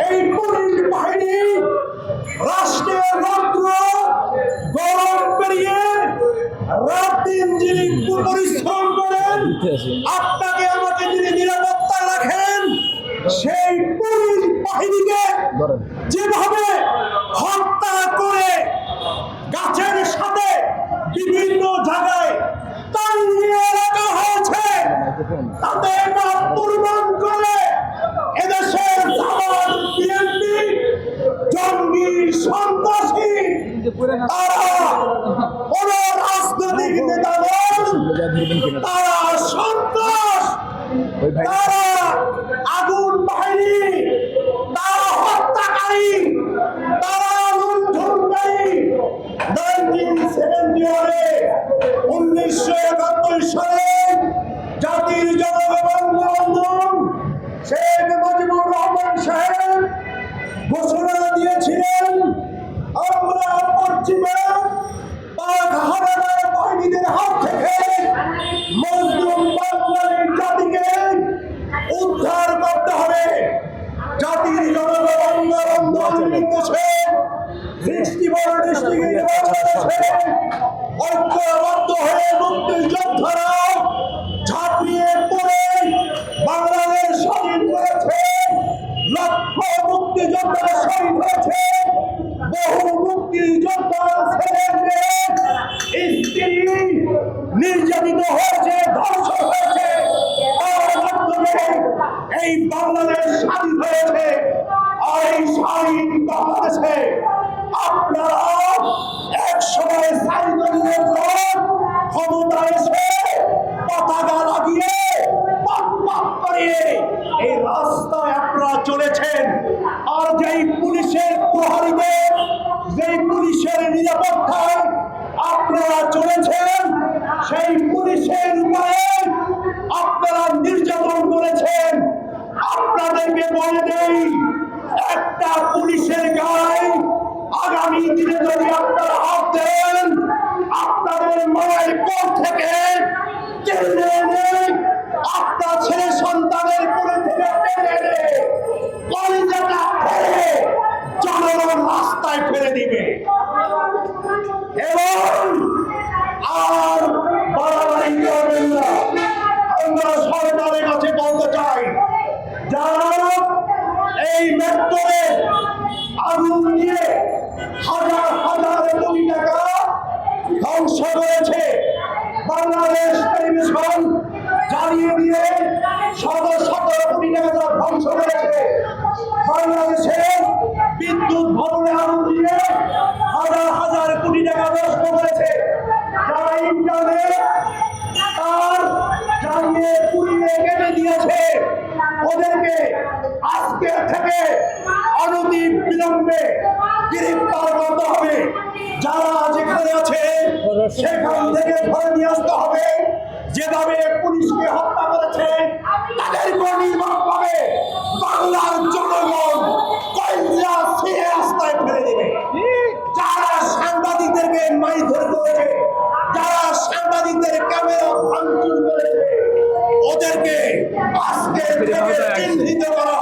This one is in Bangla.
এই পুলিশ বাহিনী রাষ্ট্রের রৌদ্র গরম পেরিয়ে রাত দিন যিনি পরিশ্রম করেন আপনাকে আমাকে যিনি নিরাপত্তা রাখেন সেই পুলিশ বাহিনীকে যেভাবে হত্যা করে গাছের সাথে বিভিন্ন জায়গায় টাঙিয়ে রাখা হয়েছে তাতে কোন রাজনৈতিক নেতা তারা সন্ত্রাস। তারা আগুন বাহিনী। তারা হত্যাকারী। তারা লুণ্ঠনকারী। নাইনটিন সেভেন্টি ওয়ানে উনিশশো একাত্তর সালে জাতির জনগণ আন্দোলন শেখ মুজিবুর রহমান সাহেব ঘোষণা দিয়েছিলেন হয়ে হয়েছে। নির্যাতিত হয়েছে ধর্ষণ হয়েছে তার মাধ্যমে এই বাংলাদেশ স্বাধীন হয়েছে আর এই স্বাধীন বাংলাদেশে আপনারা এক সময় সাইদুলের ক্ষমতা এসে পতাকা লাগিয়ে পাক পাক করিয়ে এই রাস্তায় আপনারা চলেছেন। আর যেই পুলিশের প্রহরীদের যেই পুলিশের নিরাপত্তায় আপনারা চলেছেন, সেই পুলিশের উপরে আপনারা নির্যাতন করেছেন। আপনাদেরকে বলে দেই, একটা পুলিশের ধ্বংস করেছে বাংলাদেশ টেলিভিশন জ্বালিয়ে দিয়ে শত শত কোটি টাকা তারা ধ্বংস করেছে। বাংলাদেশের বিদ্যুৎ ভবনে আগুন দিয়ে হাজার হাজার কোটি টাকা নষ্ট করেছে। যারা ইন্টারনেট তার জ্বালিয়ে পুড়িয়ে কেটে দিয়েছে। ওদেরকে আজকে থেকে অনতি বিলম্বে গ্রেফতার করতে হবে। যারা যেখানে আছে সেখান থেকে ধরে নিয়ে আসতে হবে। যেভাবে পুলিশকে হত্যা করেছে তাদেরকে নির্মাণ পাবে বাংলার জনগণ কয়লা ছিঁড়ে রাস্তায় ফেলে দেবে। যারা সাংবাদিকদেরকে মাইধর করেছে যারা সাংবাদিকদের ক্যামেরা ভাঙচুর করেছে ওদেরকে আজকে চিহ্নিত করা